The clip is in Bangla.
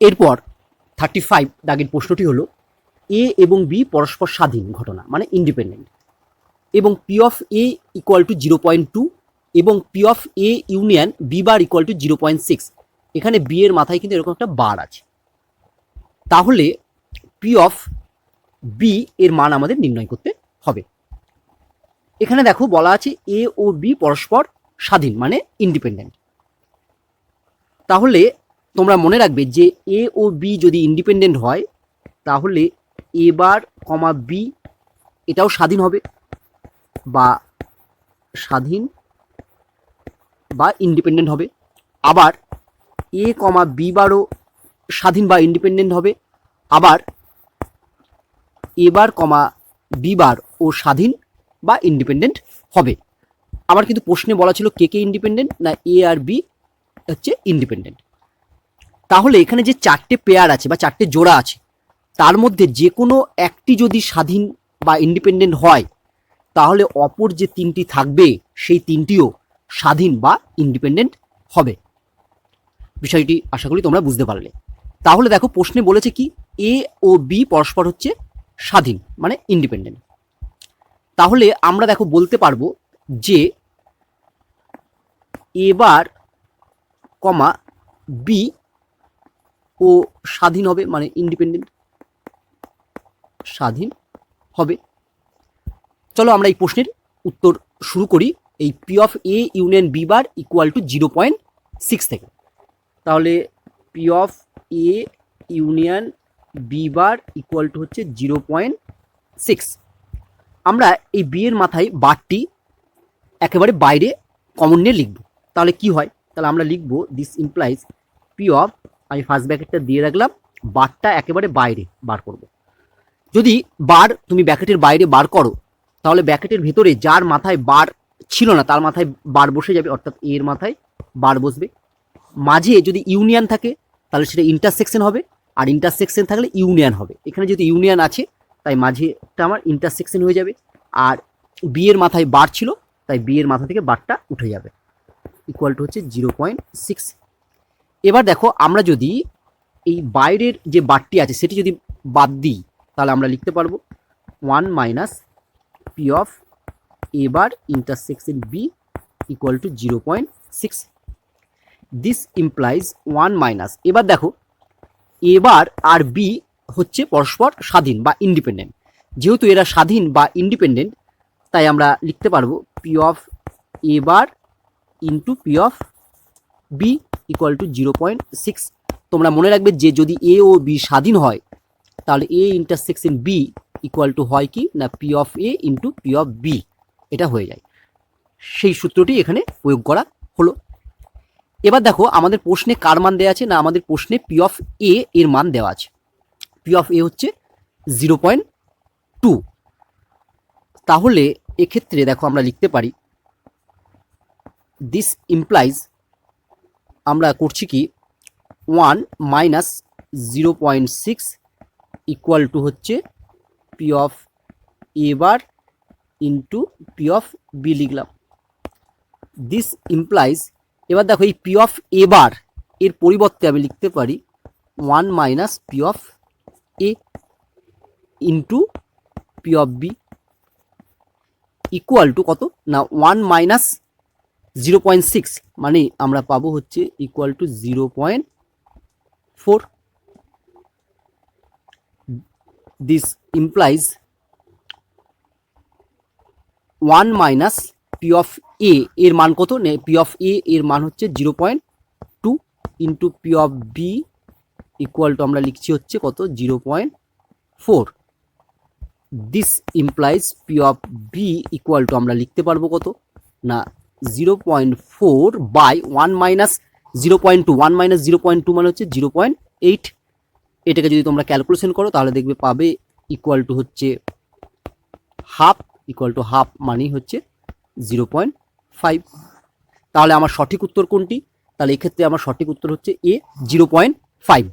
এরপর থার্টি ফাইভ দাগের প্রশ্নটি হলো এ এবং বি পরস্পর স্বাধীন ঘটনা মানে ইন্ডিপেন্ডেন্ট এবং P of A equal to zero point two এবং P of A union B bar equal to zero point six এখানে বি এর মাথায় কিন্তু এরকম একটা বার আছে। তাহলে পি অফ বি এর মান আমাদের নির্ণয় করতে হবে। এখানে দেখো বলা আছে এ ও বি পরস্পর স্বাধীন মানে ইন্ডিপেন্ডেন্ট তাহলে তোমরা মনে রাখবে যে এ ও বি যদি ইন্ডিপেন্ডেন্ট হয়, তাহলে এ বার কমা বি এটাও স্বাধীন হবে বা স্বাধীন বা ইন্ডিপেন্ডেন্ট হবে। আবার এ কমা বি বারও স্বাধীন বা ইন্ডিপেন্ডেন্ট হবে। আবার এবার কমা বি বার ও স্বাধীন বা ইন্ডিপেন্ডেন্ট হবে। আবার কিন্তু প্রশ্নে বলা ছিল কে কে ইন্ডিপেন্ডেন্ট না এ আর বি হচ্ছে ইন্ডিপেন্ডেন্ট তাহলে এখানে যে চারটে পেয়ার আছে বা চারটে জোড়া আছে, তার মধ্যে যে কোনো একটি যদি স্বাধীন বা ইন্ডিপেন্ডেন্ট হয়, তাহলে অপর যে তিনটি থাকবে, সেই তিনটিও স্বাধীন বা ইন্ডিপেন্ডেন্ট হবে। বিষয়টি আশা করি তোমরা বুঝতে পারলে। তাহলে দেখো, প্রশ্নে বলেছে কি এ ও বি পরস্পর হচ্ছে স্বাধীন মানে ইন্ডিপেন্ডেন্ট তাহলে আমরা দেখো, বলতে পারব যে এবার, কমা বি ও স্বাধীন হবে মানে ইন্ডিপেন্ডেন্ট স্বাধীন হবে। চলো আমরা এই প্রশ্নের উত্তর শুরু করি। এই P of A union B bar equal to zero point six থেকে। তাহলে P of A union B bar equal to হচ্ছে জিরো পয়েন্ট সিক্স আমরা এই বি এর মাথায় বারটি একেবারে বাইরে কমন নিয়ে লিখব। তাহলে কি হয়? তাহলে আমরা লিখব দিস ইমপ্লাইজ পি অফ আমি ফার্স্ট ব্যাকেটটা দিয়ে রাখলাম বারটা একেবারে বাইরে বার করব। যদি বার তুমি ব্যাকেটের বাইরে বার করো, তাহলে ব্যাকেটের ভেতরে যার মাথায় বার ছিল না, তার মাথায় বার বসে যাবে, অর্থাৎ এর মাথায় বার বসবে। মাঝে যদি ইউনিয়ন থাকে, তাহলে সেটা ইন্টারসেকশন হবে, আর ইন্টারসেকশন থাকলে ইউনিয়ন হবে। এখানে যেহেতু ইউনিয়ন আছে, তাই মাঝেটা আমার ইন্টারসেকশন হয়ে যাবে, আর বিয়ের মাথায় বার ছিল, তাই বিয়ের মাথা থেকে বারটা উঠে যাবে। ইকুয়াল টু হচ্ছে জিরো পয়েন্ট সিক্স এবার দেখো, আমরা যদি এই বাইরের যে বারটি আছে, সেটি যদি বাদ দিই, তাহলে আমরা লিখতে পারব ওয়ান মাইনাস পি অফ এবার intersection B equal to zero point six. This implies one minus এবার দেখো এবার আর বি হচ্ছে পরস্পর স্বাধীন বা ইন্ডিপেন্ডেন্ট যেহেতু এরা স্বাধীন বা ইন্ডিপেন্ডেন্ট তাই আমরা লিখতে পারব পি অফ এবার into P of B equal to zero point six তোমরা মনে রাখবে যে যদি এ ও বি স্বাধীন হয়, তাহলে A intersection B equal to হয় কি? না P of A into P of B এটা হয়ে যায়। সেই সূত্রটি এখানে প্রয়োগ করা হলো। এবার দেখো, আমাদের প্রশ্নে কার মান দেওয়া আছে? না, আমাদের প্রশ্নে পি অফ এ এর মান দেওয়া আছে। পি অফ এ হচ্ছে জিরো পয়েন্ট টু তাহলে এক্ষেত্রে দেখো আমরা লিখতে পারি দিস ইমপ্লাইজ আমরা করছি কি? One minus zero point six equal to হচ্ছে P of A bar into P of B লিখলাম। দিস ইমপ্লাইজ এবার দেখো এই পি অফ এ বার এর পরিবর্তে আমি লিখতে পারি one minus P of A into P of B equal to কত? না one minus zero point six মানে আমরা পাবো হচ্ছে equal to zero point four this implies one minus P of A এর মান কত? পি অফ এ এর মান হচ্ছে zero point two into P of B equal to আমরা লিখছি হচ্ছে কত? Zero point four this implies P of B equal to আমরা লিখতে পারব কত? না zero point four by one minus zero point two one minus zero point two মানে হচ্ছে জিরো পয়েন্ট এইট এটাকে যদি তোমরা ক্যালকুলেশন করো, তাহলে দেখবে পাবে ইকুয়াল টু হচ্ছে হাফ ইকুয়াল টু হাফ মানেই হচ্ছে জিরো পয়েন্ট ফাইভ তাহলে আমার সঠিক উত্তর কোনটি? তাহলে এক্ষেত্রে আমার সঠিক উত্তর হচ্ছে এ জিরো পয়েন্ট ফাইভ